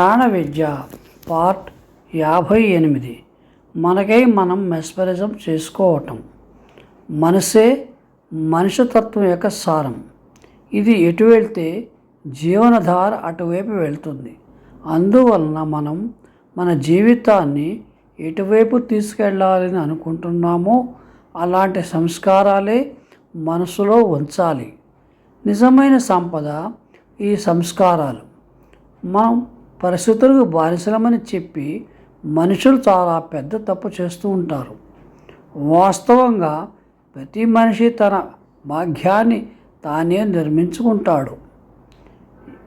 ప్రాణ విద్య పార్ట్ యాభై ఎనిమిది. మనకై మనం మెస్పరిజం చేసుకోవటం. మనసే మనిషితత్వం యొక్క సారం. ఇది ఎటు వెళ్తే జీవనధార అటువైపు వెళ్తుంది. అందువలన మనం మన జీవితాన్ని ఎటువైపు తీసుకెళ్ళాలని అనుకుంటున్నామో అలాంటి సంస్కారాలే మనసులో ఉంచాలి. నిజమైన సంపద ఈ సంస్కారాలు. మనం పరిస్థితులకు బానిసలమని చెప్పి మనుషులు చాలా పెద్ద తప్పు చేస్తూ ఉంటారు. వాస్తవంగా ప్రతి మనిషి తన భాగ్యాన్ని తానే నిర్మించుకుంటాడు.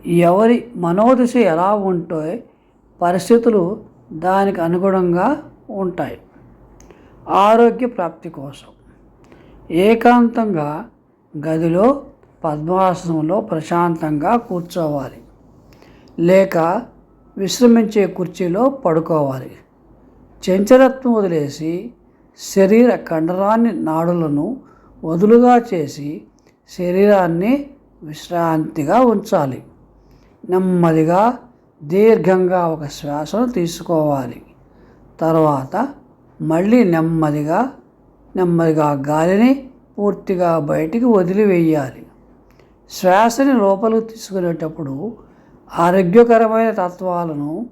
ఎవరి మనోదశ ఎలా ఉంటే పరిస్థితులు దానికి అనుగుణంగా ఉంటాయి. ఆరోగ్య ప్రాప్తి కోసం. ఏకాంతంగా గదిలో పద్మాసనంలో ప్రశాంతంగా కూర్చోవాలి. లేక విశ్రమించే కుర్చీలో పడుకోవాలి. చెంచలత్వం వదిలేసి శరీర కండరాన్ని నాడులను వదులుగా చేసి శరీరాన్ని విశ్రాంతిగా ఉంచాలి. నెమ్మదిగా దీర్ఘంగా ఒక శ్వాసను తీసుకోవాలి. తర్వాత మళ్ళీ నెమ్మదిగా నెమ్మదిగా గాలిని పూర్తిగా బయటికి వదిలివేయాలి. శ్వాసని లోపలికి తీసుకునేటప్పుడు ఆరోగ్యకరమైన తత్వాలను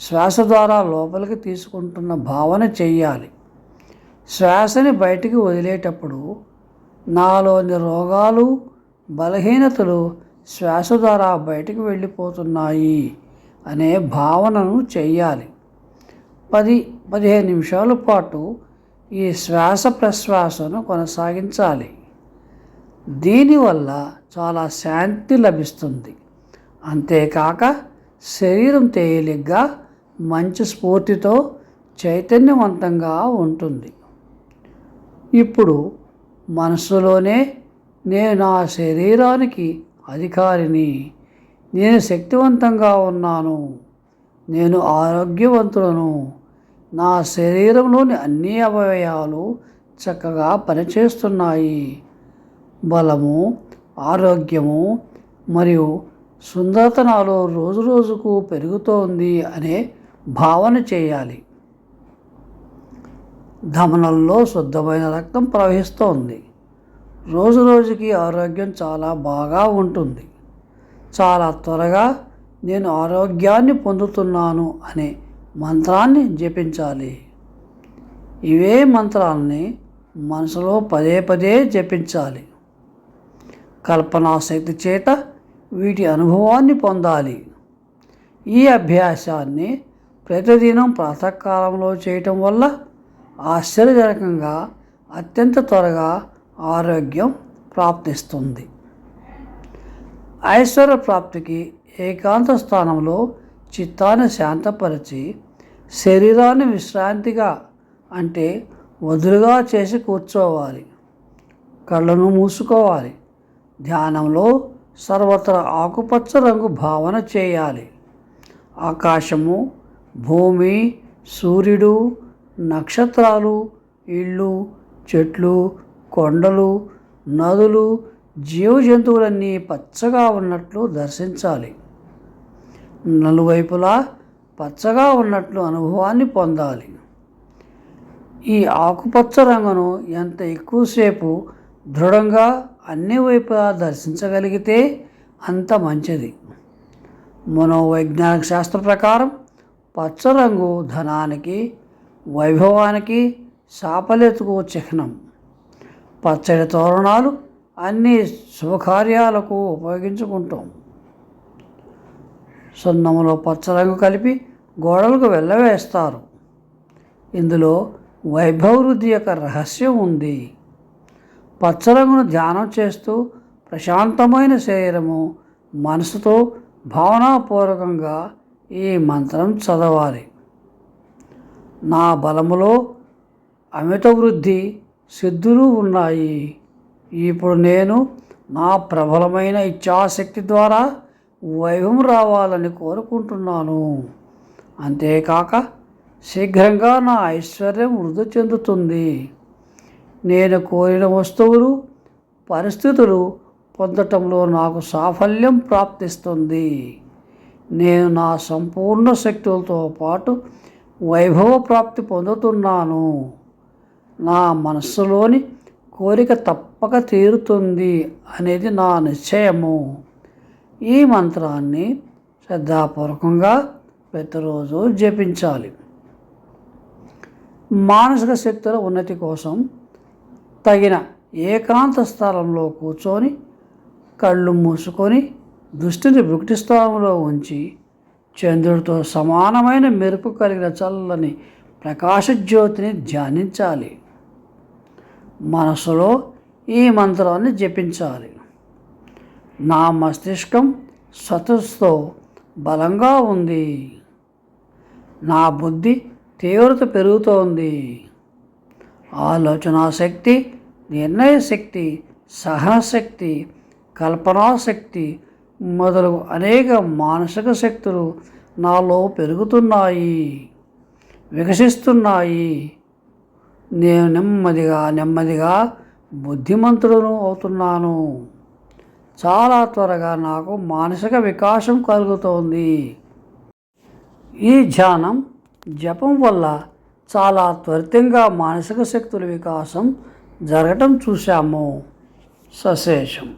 శ్వాస ద్వారా లోపలికి తీసుకుంటున్న భావన చెయ్యాలి. శ్వాసని బయటికి వదిలేటప్పుడు నాలోని రోగాలు బలహీనతలు శ్వాస ద్వారా బయటికి వెళ్ళిపోతున్నాయి అనే భావనను చెయ్యాలి. పది పదిహేను నిమిషాల పాటు ఈ శ్వాస ప్రశ్వాసను కొనసాగించాలి. దీనివల్ల చాలా శాంతి లభిస్తుంది. అంతేకాక శరీరం తేలిగ్గా మంచి స్ఫూర్తితో చైతన్యవంతంగా ఉంటుంది. ఇప్పుడు మనసులోనే నేను నా శరీరానికి అధికారిని నేను శక్తివంతంగా ఉన్నాను నేను ఆరోగ్యవంతులను నా శరీరంలోని అన్ని అవయవాలు చక్కగా పనిచేస్తున్నాయి. బలము ఆరోగ్యము మరియు సుందరత నాలో రోజు రోజుకు పెరుగుతోంది అనే భావన చేయాలి. ధమనంలో శుద్ధమైన రక్తం ప్రవహిస్తోంది. రోజు రోజుకి ఆరోగ్యం చాలా బాగా ఉంటుంది. చాలా త్వరగా నేను ఆరోగ్యాన్ని పొందుతున్నాను అనే మంత్రాన్ని జపించాలి. ఇవే మంత్రాలని మనసులో పదే పదే జపించాలి. కల్పనాశక్తి చేత వీటి అనుభవాన్ని పొందాలి. ఈ అభ్యాసాన్ని ప్రతిదినం ప్రాతకాలంలో చేయటం వల్ల ఆశ్చర్యజనకంగా అత్యంత త్వరగా ఆరోగ్యం ప్రాప్తిస్తుంది. ఐశ్వర్య ప్రాప్తికి ఏకాంత స్థానంలో చిత్తాన్ని శాంతపరిచి శరీరాన్ని విశ్రాంతిగా అంటే వదులుగా చేసి కూర్చోవాలి. కళ్ళను మూసుకోవాలి. ధ్యానంలో సర్వత్రా ఆకుపచ్చ రంగు భావన చేయాలి. ఆకాశము భూమి సూర్యుడు నక్షత్రాలు ఇళ్ళు చెట్లు కొండలు నదులు జీవ జంతువులన్నీ పచ్చగా ఉన్నట్లు దర్శించాలి. నలువైపులా పచ్చగా ఉన్నట్లు అనుభవాన్ని పొందాలి. ఈ ఆకుపచ్చ రంగును ఎంత ఎక్కువసేపు దృఢంగా అన్ని వైపులా దర్శించగలిగితే అంత మంచిది. మనోవైజ్ఞానిక శాస్త్ర ప్రకారం పచ్చ రంగు ధనానికి వైభవానికి సాఫల్యతకు చిహ్నం. పచ్చడి తోరణాలు అన్ని శుభకార్యాలకు ఉపయోగించుకుంటాం. సున్నములో పచ్చరంగు కలిపి గోడలకు వెళ్ళవేస్తారు. ఇందులో వైభవృద్ధి యొక్క రహస్యం ఉంది. పచ్చరంగును ధ్యానం చేస్తూ ప్రశాంతమైన శరీరము మనసుతో భావనాపూర్వకంగా ఈ మంత్రం చదవాలి. నా బలములో అమిత వృద్ధి సిద్ధులు ఉన్నాయి. ఇప్పుడు నేను నా ప్రబలమైన ఇచ్ఛాశక్తి ద్వారా వైభవం రావాలని కోరుకుంటున్నాను. అంతేకాక శీఘ్రంగా నా ఐశ్వర్యం వృద్ధి చెందుతుంది. నేను కోరిన వస్తువులు పరిస్థితులు పొందటంలో నాకు సాఫల్యం ప్రాప్తిస్తుంది. నేను నా సంపూర్ణ శక్తులతో పాటు వైభవ ప్రాప్తి పొందుతున్నాను. నా మనస్సులోని కోరిక తప్పక తీరుతుంది అనేది నా నిశ్చయము. ఈ మంత్రాన్ని శ్రద్ధాపూర్వకంగా ప్రతిరోజు జపించాలి. మానసిక శక్తుల ఉన్నతి కోసం తగిన ఏకాంత స్థలంలో కూర్చొని కళ్ళు మూసుకొని దృష్టిని భుక్తి స్థానంలో ఉంచి చంద్రుడితో సమానమైన మెరుపు కలిగిన చల్లని ప్రకాశజ్యోతిని ధ్యానించాలి. మనసులో ఈ మంత్రాన్ని జపించాలి. నా మస్తిష్కం స్వతస్తో బలంగా ఉంది. నా బుద్ధి తీవ్రత పెరుగుతోంది. ఆలోచనా శక్తి నిర్ణయ శక్తి సహనశక్తి కల్పనా శక్తి మొదలగు అనేక మానసిక శక్తులు నాలో పెరుగుతున్నాయి వికసిస్తున్నాయి. నేను నెమ్మదిగా నెమ్మదిగా బుద్ధిమంతుడును అవుతున్నాను. చాలా త్వరగా నాకు మానసిక వికాసం కలుగుతోంది. ఈ ధ్యానం జపం వల్ల చాలా త్వరితంగా మానసిక శక్తుల వికాసం జరగటం చూశాము. సశేషం.